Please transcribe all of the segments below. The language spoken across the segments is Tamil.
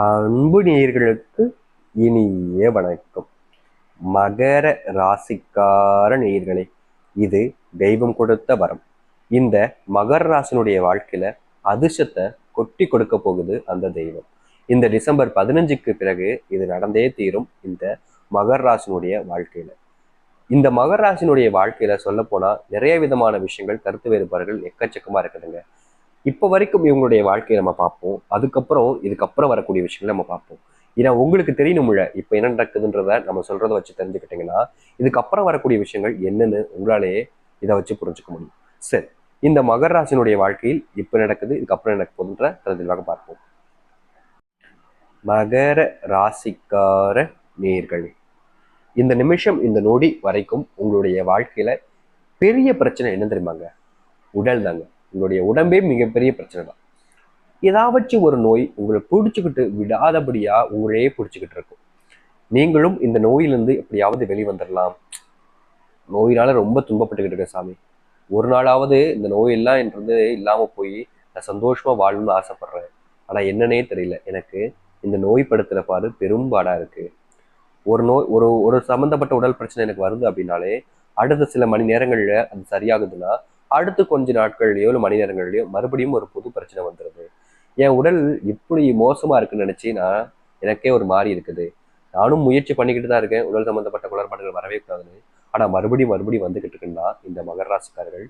அன்பு நேயர்களுக்கு இனிய வணக்கம். மகர ராசிக்கார நேயர்களே இது தெய்வம் கொடுத்த வரம். இந்த மகர ராசினுடைய வாழ்க்கையில அதிர்ஷ்டத்தை கொட்டி கொடுக்க போகுது அந்த தெய்வம். இந்த டிசம்பர் பதினஞ்சுக்கு பிறகு இது நடந்தே தீரும் இந்த மகர ராசினுடைய வாழ்க்கையில. இந்த மகர ராசினுடைய வாழ்க்கையில சொல்ல போனா நிறைய விதமான விஷயங்கள் கருத்து வேறுபாடுகள் எக்கச்சக்கமா இருக்குதுங்க. இப்போ வரைக்கும் இவங்களுடைய வாழ்க்கையை நம்ம பார்ப்போம். அதுக்கப்புறம் இதுக்கப்புறம் வரக்கூடிய விஷயங்களை நம்ம பார்ப்போம். ஏன்னா உங்களுக்கு தெரியணும்ல இப்போ என்ன நடக்குதுன்றத நம்ம சொல்றதை வச்சு தெரிஞ்சுக்கிட்டீங்கன்னா இதுக்கப்புறம் வரக்கூடிய விஷயங்கள் என்னன்னு உங்களாலேயே இதை வச்சு புரிஞ்சுக்க முடியும். சரி இந்த மகர ராசினுடைய வாழ்க்கையில் இப்போ நடக்குது இதுக்கப்புறம் நடக்க போகுதுன்ற தெளிவாக பார்ப்போம். மகர ராசிக்கார நேர்கள். இந்த நிமிஷம் இந்த நொடி வரைக்கும் உங்களுடைய வாழ்க்கையில பெரிய பிரச்சனை என்ன தெரியுமாங்க? உடல் தாங்க. உங்களுடைய உடம்பே மிகப்பெரிய பிரச்சனை தான். ஏதாவச்சும் ஒரு நோய் உங்களை பிடிச்சிக்கிட்டு விடாதபடியா உங்களையே பிடிச்சிக்கிட்டு இருக்கும். நீங்களும் இந்த நோயிலிருந்து எப்படியாவது வெளிவந்துடலாம் நோயினால ரொம்ப துன்பப்பட்டுக்கிட்டு இருக்கேன் சாமி. ஒரு நாளாவது இந்த நோயெல்லாம் என்றது இல்லாமல் போய் நான் சந்தோஷமா வாழணும்னு ஆசைப்படுறேன். ஆனால் என்னன்னே தெரியல. எனக்கு இந்த நோய் படுத்துகிற பாடு பெரும்பாடா இருக்கு. ஒரு நோய் ஒரு ஒரு சம்மந்தப்பட்ட உடல் பிரச்சனை எனக்கு வருது அப்படின்னாலே அடுத்த சில மணி நேரங்களில் அது சரியாகுதுன்னா அடுத்து கொஞ்ச நாட்கள்லயோ இல்லை மணி நேரங்கள்லயோ மறுபடியும் ஒரு புது பிரச்சனை வந்துடுது என் உடல் இப்படி மோசமா இருக்குன்னு நினைச்சு நான் எனக்கே ஒரு மாறி இருக்குது. நானும் முயற்சி பண்ணிக்கிட்டு தான் இருக்கேன். உடல் சம்பந்தப்பட்ட குளறுபாடுகள் வரவே கூடாதுன்னு. ஆனா மறுபடியும் மறுபடியும் வந்துகிட்டு இருக்குன்னா இந்த மகர ராசிக்காரர்கள்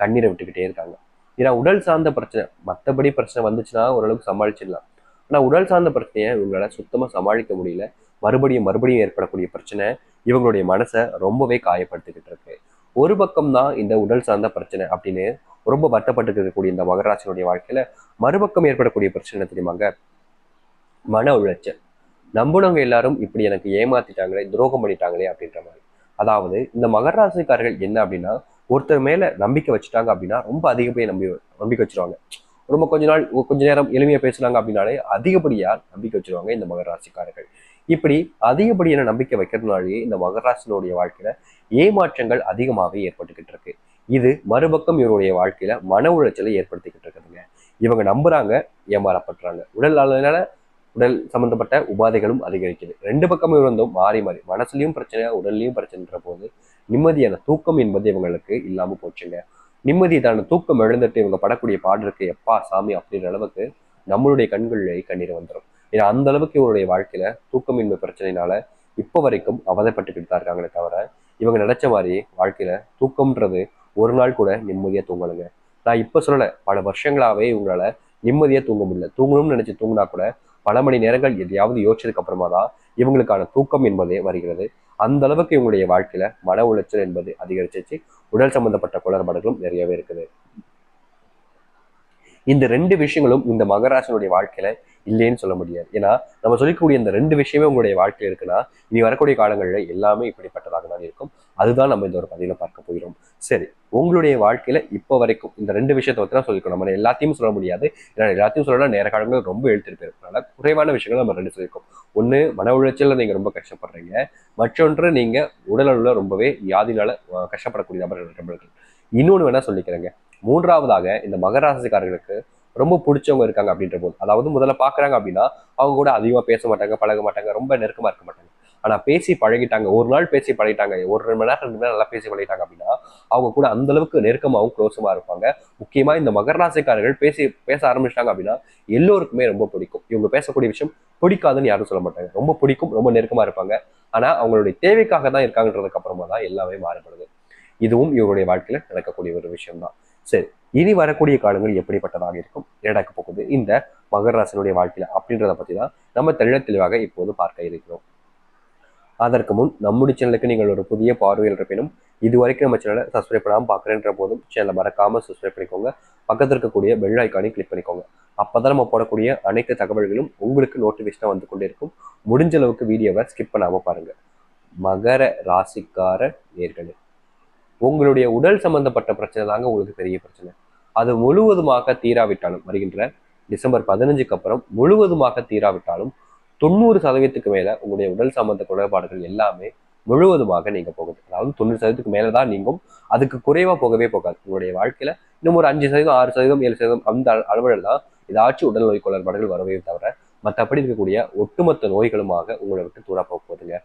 கண்ணீரை விட்டுக்கிட்டே இருக்காங்க. ஏன்னா உடல் சார்ந்த பிரச்சனை மற்றபடி பிரச்சனை வந்துச்சுன்னா ஓரளவுக்கு சமாளிச்சிடலாம். ஆனா உடல் சார்ந்த பிரச்சனையை இவங்களால சுத்தமா சமாளிக்க முடியல. மறுபடியும் மறுபடியும் ஏற்படக்கூடிய பிரச்சனை இவங்களுடைய மனசை ரொம்பவே காயப்படுத்திக்கிட்டு இருக்கு. ஒரு பக்கம் தான் இந்த உடல் சார்ந்த பிரச்சனை அப்படின்னு ரொம்ப வருத்தப்பட்டு இருக்கக்கூடிய இந்த மகராசினுடைய வாழ்க்கையில மறுபக்கம் ஏற்படக்கூடிய பிரச்சனை தெரியுமாங்க? மன உளைச்சல். நம்பினவங்க எல்லாரும் இப்படி எனக்கு ஏமாத்திட்டாங்களே துரோகம் பண்ணிட்டாங்களே அப்படின்ற மாதிரி. அதாவது இந்த மகராசிக்காரர்கள் என்ன அப்படின்னா ஒருத்தர் மேல நம்பிக்கை வச்சுட்டாங்க அப்படின்னா ரொம்ப அதிகப்படியாக நம்பி நம்பிக்கை வச்சிருவாங்க. ரொம்ப கொஞ்ச நாள் கொஞ்ச நேரம் எளிமையா பேசுனாங்க அப்படின்னாலே அதிகப்படியா நம்பிக்கை வச்சிருவாங்க இந்த மகராசிக்காரர்கள். இப்படி அதிகப்படியான நம்பிக்கை வைக்கிறதுனாலேயே இந்த மகராசினுடைய வாழ்க்கையில ஏமாற்றங்கள் அதிகமாகவே ஏற்பட்டுக்கிட்டு இருக்கு. இது மறுபக்கம் இவருடைய வாழ்க்கையில மன உளைச்சலை ஏற்படுத்திக்கிட்டு இருக்குதுங்க. இவங்க நம்புறாங்க ஏமாறப்படுறாங்க உடல் நலனால உடல் சம்பந்தப்பட்ட உபாதைகளும் அதிகரிக்குது. ரெண்டு பக்கமும் இருந்தும் மாறி மாறி மனசுலையும் பிரச்சனை உடல்லையும் பிரச்சனைன்ற போது நிம்மதியான தூக்கம் என்பது இவங்களுக்கு இல்லாம போச்சுங்க. நிம்மதியான தூக்கம் எழுந்துட்டு இவங்க படக்கூடிய பாடலுக்கு எப்பா சாமி அப்படின்ற அளவுக்கு நம்மளுடைய கண்களிலே கண்ணீர் வந்துடும் ஏன்னா அந்த அளவுக்கு இவருடைய வாழ்க்கையில தூக்கமின்மை பிரச்சனைனால இப்போ வரைக்கும் அவதைப்பட்டுக்கிட்டு தான் இருக்காங்களே தவிர இவங்க நினைச்ச மாதிரி வாழ்க்கையில தூக்கம்ன்றது ஒரு நாள் கூட நிம்மதியா தூங்கலைங்க. நான் இப்ப சொல்லல பல வருஷங்களாவே இவங்களால நிம்மதியா தூங்க முடியல. தூங்கணும்னு நினைச்சு தூங்கினா கூட பல மணி நேரங்கள் எதையாவது யோசிச்சதுக்கு அப்புறமா தான் இவங்களுக்கான தூக்கம் என்பதே வருகிறது. அந்த அளவுக்கு இவங்களுடைய வாழ்க்கையில மன உளைச்சல் என்பது அதிகரிச்சிச்சு உடல் சம்பந்தப்பட்ட குளறுபாடுகளும் நிறையவே இருக்குது. இந்த ரெண்டு விஷயங்களும் இந்த மகராசனுடைய வாழ்க்கையில இல்லைன்னு சொல்ல முடியாது. ஏன்னா நம்ம சொல்லிக்கூடிய இந்த ரெண்டு விஷயமே உங்களுடைய வாழ்க்கையில் இருக்குன்னா இனி வரக்கூடிய காலங்களில் எல்லாமே இப்படிப்பட்டதாக தான் இருக்கும். அதுதான் நம்ம இந்த ஒரு பதிவில் பார்க்க போகிறோம். சரி உங்களுடைய வாழ்க்கையில இப்போ வரைக்கும் இந்த ரெண்டு விஷயத்தை பற்றி தான் சொல்லிக்கணும் நம்ம எல்லாத்தையும் சொல்ல முடியாது. ஏன்னா எல்லாத்தையும் சொல்லலாம் நேர காலங்கள் ரொம்ப எழுத்துட்டு போயிருக்கனால குறைவான விஷயங்கள் நம்ம ரெண்டு சொல்லியிருக்கோம். ஒன்று மன உளைச்சலில் நீங்க ரொம்ப கஷ்டப்படுறீங்க. மற்றொன்று நீங்க உடலளவில் ரொம்பவே வியாதினால கஷ்டப்படக்கூடிய நபர்கள் இன்னொன்று வேணா சொல்லிக்கிறேங்க. மூன்றாவதாக இந்த மகராசிக்காரர்களுக்கு ரொம்ப பிடிச்சவங்க இருக்காங்க அப்படின்ற போது அதாவது முதல்ல பாக்குறாங்க அப்படின்னா அவங்க கூட அதிகமாக பேச மாட்டாங்க பழக மாட்டாங்க ரொம்ப நெருக்கமா இருக்க மாட்டாங்க. ஆனா பேசி பழகிட்டாங்க ஒரு நாள் பேசி பழகிட்டாங்க ஒரு ரெண்டு மணி நேரம் ரெண்டு மணி நேரம் நல்லா பேசி பழகிட்டாங்க அப்படின்னா அவங்க கூட அந்த அளவுக்கு நெருக்கமாகவும் க்ளோஸமா இருப்பாங்க. முக்கியமா இந்த மகராசிக்காரர்கள் பேசி பேச ஆரம்பிச்சிட்டாங்க அப்படின்னா எல்லோருக்குமே ரொம்ப பிடிக்கும். இவங்க பேசக்கூடிய விஷயம் பிடிக்காதுன்னு யாரும் சொல்ல மாட்டாங்க. ரொம்ப பிடிக்கும் ரொம்ப நெருக்கமா இருப்பாங்க. ஆனா அவங்களுடைய தேவைக்காக தான் இருக்காங்கன்றதுக்கு அப்புறமா தான் எல்லாமே மாறுபடுது. இதுவும் இவருடைய வாழ்க்கையில நடக்கக்கூடிய ஒரு விஷயம் தான் சரி இனி வரக்கூடிய காலங்கள் எப்படிப்பட்டதாக இருக்கும்? நடக்க போகுது இந்த மகர ராசினுடைய வாழ்க்கையில அப்படின்றத பத்தி தான் நம்ம தெள்ள தெளிவாக இப்போது பார்க்க இருக்கிறோம். அதற்கு முன் நம்முடைய சேனலுக்கு நீங்கள் ஒரு புதிய பார்வையில் இருப்பினும் இது வரைக்கும் நம்ம சேனலை சப்ஸ்கிரைப் பண்ணாமல் பார்க்குறேன்ற போதும் சேனலை மறக்காம சப்ஸ்கிரைப் பண்ணிக்கோங்க. பக்கத்தில் இருக்கக்கூடிய பெல் ஐக்கானையும் கிளிக் பண்ணிக்கோங்க. அப்போதான் நம்ம போடக்கூடிய அனைத்து தகவல்களும் உங்களுக்கு நோட்டிஃபிகேஷனாக வந்து கொண்டே இருக்கும் முடிஞ்ச அளவுக்கு வீடியோவை ஸ்கிப் பண்ணாமல் பாருங்கள் மகர ராசிக்கார நேர்களே. உங்களுடைய உடல் சம்பந்தப்பட்ட பிரச்சனை தாங்க உங்களுக்கு பெரிய பிரச்சனை. அது முழுவதுமாக தீராவிட்டாலும் வருகின்ற டிசம்பர் பதினஞ்சுக்கு அப்புறம் முழுவதுமாக தீராவிட்டாலும் தொண்ணூறு சதவீதத்துக்கு மேல உங்களுடைய உடல் சம்பந்த குறைபாடுகள் எல்லாமே முழுவதுமாக நீங்க போகுது. அதாவது தொண்ணூறு சதவீதத்துக்கு மேலதான் நீங்கும். அதுக்கு குறைவா போகவே போகாது. உங்களுடைய வாழ்க்கையில இன்னும் ஒரு அஞ்சு சதவீதம் ஆறு சதவீதம் ஏழு சதவீதம் அந்த அளவில் தான் ஏதாச்சும் உடல் நோய் குறைபாடுகள் வரவே தவிர மற்றபடி இருக்கக்கூடிய ஒட்டுமொத்த நோய்களுமாக உங்களை விட்டு தூரா போக போகுதுங்க.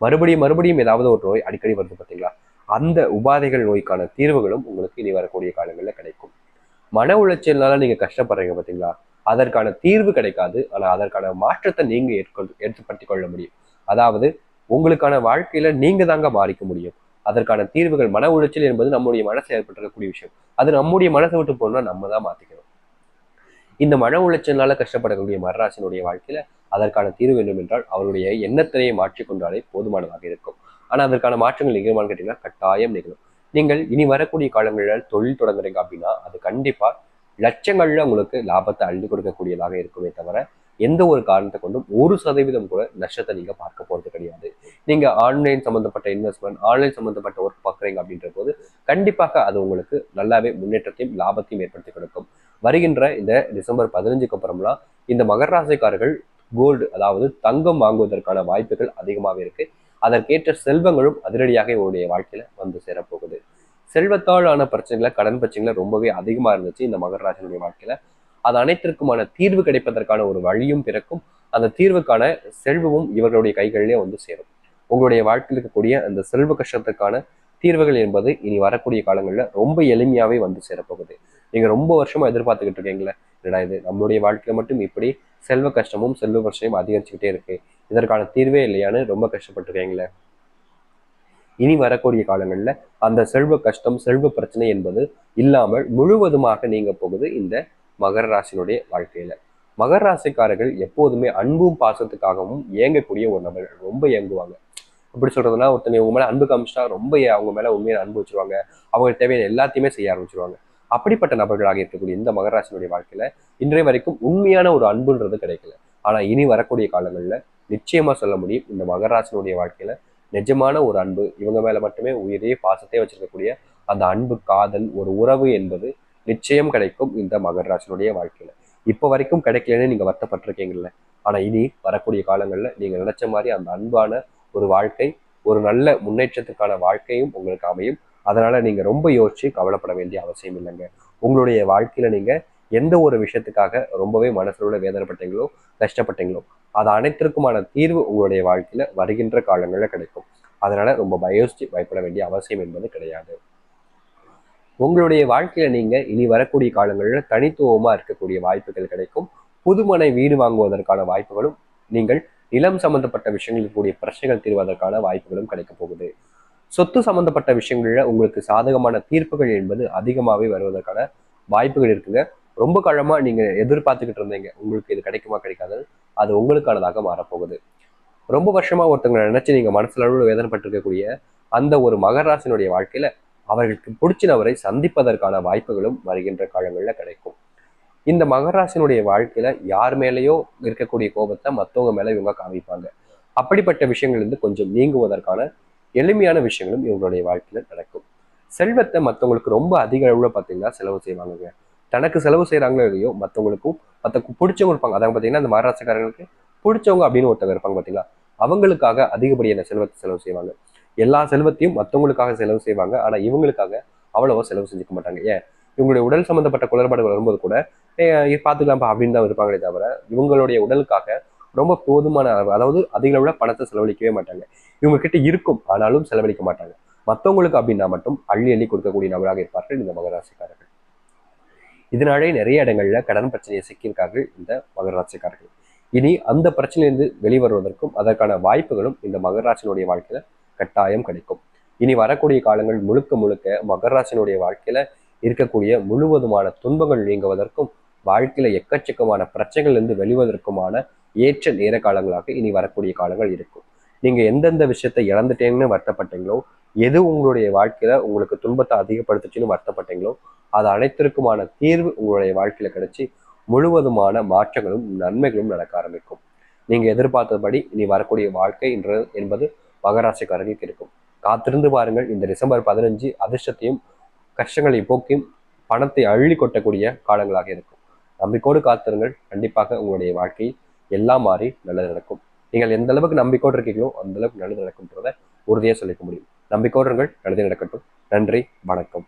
மறுபடியும் மறுபடியும் ஏதாவது ஒரு நோய் அடிக்கடி வருது பார்த்தீங்களா அந்த உபாதைகள் நோய்க்கான தீர்வுகளும் உங்களுக்கு இனி வரக்கூடிய காலங்களில் கிடைக்கும். மன உளைச்சல்னால நீங்க கஷ்டப்படுறீங்க பார்த்தீங்களா அதற்கான தீர்வு கிடைக்காது. ஆனால் அதற்கான மாற்றத்தை நீங்க ஏற்கொள் ஏற்படுத்திக் கொள்ள முடியும். அதாவது உங்களுக்கான வாழ்க்கையில நீங்க தாங்க மாறிக்க முடியும். அதற்கான தீர்வுகள் மன உளைச்சல் என்பது நம்முடைய மனசில் ஏற்பட்டிருக்கக்கூடிய விஷயம். அது நம்முடைய மனசை விட்டு போனா நம்ம தான் மாத்திக்கணும். இந்த மன உளைச்சல்னால கஷ்டப்படக்கூடிய மரராசனுடைய வாழ்க்கையில அதற்கான தீர்வு வேண்டும் என்றால் அவருடைய எண்ணத்தினையை மாற்றிக்கொண்டாலே போதுமானதாக இருக்கும். ஆனால் அதற்கான மாற்றங்கள் நிகழுமான்னு கேட்டீங்கன்னா கட்டாயம் நிகழும். நீங்கள் இனி வரக்கூடிய காலங்களில் தொழில் தொடங்குறீங்க அப்படின்னா அது கண்டிப்பாக லட்சங்களில் உங்களுக்கு லாபத்தை அள்ளி கொடுக்கக்கூடியதாக இருக்குமே தவிர எந்த ஒரு காரணத்தை கொண்டும் ஒரு சதவீதம் கூட நஷ்டத்தை நீங்கள் பார்க்க போகிறது கிடையாது. நீங்கள் ஆன்லைன் சம்மந்தப்பட்ட இன்வெஸ்ட்மெண்ட் ஆன்லைன் சம்மந்தப்பட்ட ஒர்க் பார்க்குறீங்க அப்படின்ற போது கண்டிப்பாக அது உங்களுக்கு நல்லாவே முன்னேற்றத்தையும் லாபத்தையும் ஏற்படுத்தி கொடுக்கும். வருகின்ற இந்த டிசம்பர் பதினஞ்சுக்கு அப்புறம்லாம் இந்த மகர ராசிக்காரர்கள் கோல்டு அதாவது தங்கம் வாங்குவதற்கான வாய்ப்புகள் அதிகமாக இருக்கு. அதற்கேற்ற செல்வங்களும் அதிரடியாக உங்களுடைய வாழ்க்கையில வந்து சேரப்போகுது. செல்வத்தால் ஆன பிரச்சனைகளை கடன் பிரச்சனைகளை ரொம்பவே அதிகமா இருந்துச்சு இந்த மகராஜனுடைய வாழ்க்கையில. அது அனைத்திற்குமான தீர்வு கிடைப்பதற்கான ஒரு வழியும் பிறக்கும். அந்த தீர்வுக்கான செல்வமும் இவர்களுடைய கைகளிலே வந்து சேரும். உங்களுடைய வாழ்க்கையில் இருக்கக்கூடிய அந்த செல்வ கஷ்டத்துக்கான தீர்வுகள் என்பது இனி வரக்கூடிய காலங்களில் ரொம்ப எளிமையாகவே வந்து சேரப்போகுது. நீங்கள் ரொம்ப வருஷமாக எதிர்பார்த்துக்கிட்டு இருக்கீங்களே என்னடா இது? நம்மளுடைய வாழ்க்கையில் மட்டும் இப்படி செல்வ கஷ்டமும் செல்வ பிரச்சனையும் அதிகரிச்சுக்கிட்டே இருக்கு. இதற்கான தீர்வே இல்லையான்னு ரொம்ப கஷ்டப்பட்டிருக்கீங்களே? இனி வரக்கூடிய காலங்களில் அந்த செல்வ கஷ்டம் செல்வ பிரச்சனை என்பது இல்லாமல் முழுவதுமாக நீங்க போகுது இந்த மகர ராசினுடைய வாழ்க்கையில. மகர ராசிக்காரர்கள் எப்போதுமே அன்பும் பாசத்துக்காகவும் இயங்கக்கூடிய ஒரு நபர்கள் ரொம்ப இயங்குவாங்க. எப்படி சொல்றதுன்னா ஒருத்தங்க உங்க மேல அன்பு காமிச்சிட்டா ரொம்ப அவங்க மேல உண்மையான அன்பு வச்சிருவாங்க. அவங்களுக்கு தேவையான எல்லாத்தையுமே செய்ய ஆரம்பிச்சிருவாங்க. அப்படிப்பட்ட நபர்களாக இருக்கக்கூடிய இந்த மகராசினுடைய வாழ்க்கையில இன்றைய வரைக்கும் உண்மையான ஒரு அன்புன்றது கிடைக்கல. ஆனா இனி வரக்கூடிய காலங்களில் நிச்சயமா சொல்ல முடியும் இந்த மகராசினுடைய வாழ்க்கையில நிஜமான ஒரு அன்பு இவங்க மேல மட்டுமே உயிரே பாசத்தை வச்சிருக்கக்கூடிய அந்த அன்பு காதல் ஒரு உறவு என்பது நிச்சயம் கிடைக்கும் இந்த மகராசினுடைய வாழ்க்கையில. இப்போ வரைக்கும் கிடைக்கலன்னு நீங்க வருத்தப்பட்டிருக்கீங்கல்ல. ஆனா இனி வரக்கூடிய காலங்கள்ல நீங்க நினைச்ச மாதிரி அந்த அன்பான ஒரு வாழ்க்கை ஒரு நல்ல முன்னேற்றத்துக்கான வாழ்க்கையும் உங்களுக்கு அமையும். அதனால நீங்க ரொம்ப யோசிச்சு கவலைப்பட வேண்டிய அவசியம் இல்லைங்க. உங்களுடைய வாழ்க்கையில நீங்க எந்த ஒரு விஷயத்துக்காக ரொம்பவே மனசுல வேதனைப்பட்டீங்களோ கஷ்டப்பட்டீங்களோ அது அனைத்திற்குமான தீர்வு உங்களுடைய வாழ்க்கையில வருகின்ற காலங்களில் கிடைக்கும். அதனால ரொம்ப பயோசிச்சு பயப்பட வேண்டிய அவசியம் என்பது கிடையாது. உங்களுடைய வாழ்க்கையில நீங்க இனி வரக்கூடிய காலங்களில் தனித்துவமா இருக்கக்கூடிய வாய்ப்புகள் கிடைக்கும். புதுமனை வீடு வாங்குவதற்கான வாய்ப்புகளும் நீங்கள் நிலம் சம்பந்தப்பட்ட விஷயங்களுக்கு கூடிய பிரச்சனைகள் தீர்வதற்கான வாய்ப்புகளும் கிடைக்க போகுது. சொத்து சம்பந்தப்பட்ட விஷயங்களில் உங்களுக்கு சாதகமான தீர்ப்புகள் என்பது அதிகமாகவே வருவதற்கான வாய்ப்புகள் இருக்குங்க. ரொம்ப காலமா நீங்க எதிர்பார்த்துக்கிட்டு இருந்தீங்க. உங்களுக்கு இது கிடைக்குமா கிடைக்காது அது உங்களுக்கானதாக மாறப்போகுது. ரொம்ப வருஷமா ஒருத்தங்களை நினைச்சு நீங்க மனசுல அளவில் வேதனைப்பட்டிருக்கக்கூடிய அந்த ஒரு மகராசினுடைய வாழ்க்கையில அவர்களுக்கு பிடிச்ச நபரை சந்திப்பதற்கான வாய்ப்புகளும் வருகின்ற காலங்களில் கிடைக்கும். இந்த மகராசினுடைய வாழ்க்கையில யார் மேலேயோ இருக்கக்கூடிய கோபத்தை மற்றவங்க மேலே இவங்க காமிப்பாங்க. அப்படிப்பட்ட விஷயங்கள் இருந்து கொஞ்சம் நீங்குவதற்கான எளிமையான விஷயங்களும் இவங்களுடைய வாழ்க்கையில நடக்கும். செல்வத்தை மற்றவங்களுக்கு ரொம்ப அதிக அளவில் பார்த்தீங்கன்னா செலவு செய்வாங்க தனக்கு செலவு செய்கிறாங்களோ இல்லையோ மற்றவங்களுக்கும் மற்ற பிடிச்சவங்க இருப்பாங்க. அதாவது பார்த்தீங்கன்னா இந்த மகாராஷ்டிரக்காரங்களுக்கு பிடிச்சவங்க அப்படின்னு ஒருத்தவங்க இருப்பாங்க பார்த்தீங்களா அவங்களுக்காக அதிகப்படியான செல்வத்தை செலவு செய்வாங்க. எல்லா செல்வத்தையும் மற்றவங்களுக்காக செலவு செய்வாங்க. ஆனால் இவங்களுக்காக அவ்வளவா செலவு செஞ்சுக்க மாட்டாங்க. ஏன்? இவங்களுடைய உடல் சம்மந்தப்பட்ட குளறுபாடுகள் வரும்போது கூட பார்த்துக்கலாம்ப்பா அப்படின்னு தான் இருப்பாங்களே தவிர இவங்களுடைய உடலுக்காக ரொம்ப போதுமான அளவு அதாவது அதிக விட பணத்தை செலவழிக்கவே மாட்டாங்க. இவங்க கிட்ட இருக்கும் ஆனாலும் செலவழிக்க மாட்டாங்க. மற்றவங்களுக்கு அப்படின்னா மட்டும் அள்ளி அள்ளி கொடுக்கக்கூடிய நபராக இருப்பார்கள் இந்த மகராசிக்காரர்கள். இதனாலே நிறைய இடங்கள்ல கடன் பிரச்சனையை சிக்கியிருக்கார்கள் இந்த மகராசிக்காரர்கள். இனி அந்த பிரச்சனையிலிருந்து வெளிவருவதற்கும் அதற்கான வாய்ப்புகளும் இந்த மகராசினுடைய வாழ்க்கையில கட்டாயம் கிடைக்கும். இனி வரக்கூடிய காலங்கள் முழுக்க முழுக்க மகராசினுடைய வாழ்க்கையில இருக்கக்கூடிய முழுவதுமான துன்பங்கள் நீங்குவதற்கும் வாழ்க்கையில எக்கச்சக்கமான பிரச்சனைகள்லேருந்து வெளிவதற்குமான ஏற்ற நேர காலங்களாக இனி வரக்கூடிய காலங்கள் இருக்கும். நீங்க எந்தெந்த விஷயத்தை இழந்துட்டேங்கன்னு வருத்தப்பட்டீங்களோ எது உங்களுடைய வாழ்க்கையில உங்களுக்கு துன்பத்தை அதிகப்படுத்துச்சுன்னு வருத்தப்பட்டீங்களோ அது அனைத்திற்குமான தீர்வு உங்களுடைய வாழ்க்கையில கிடைச்சி முழுவதுமான மாற்றங்களும் நன்மைகளும் நடக்க ஆரம்பிக்கும். நீங்க எதிர்பார்த்தபடி இனி வரக்கூடிய வாழ்க்கை என்ற என்பது மகராசிக்காரர்களுக்கு இருக்கும். காத்திருந்து பாருங்கள் இந்த டிசம்பர் பதினஞ்சு அதிர்ஷ்டத்தையும் கஷ்டங்களை போக்கியும் பணத்தை அள்ளி கொட்டக்கூடிய காலங்களாக இருக்கும். நம்பிக்கோடு காத்திருங்கள். கண்டிப்பாக உங்களுடைய வாழ்க்கை எல்லாம் மாறி நல்லது நடக்கும். நீங்கள் எந்த அளவுக்கு நம்பிக்கோடு இருக்கீங்களோ அந்த அளவுக்கு நல்லது நடக்கும்ன்றத உறுதியாக சொல்லிக்க முடியும். நம்பிக்கோடு இருங்கள் நல்லது நடக்கட்டும். நன்றி வணக்கம்.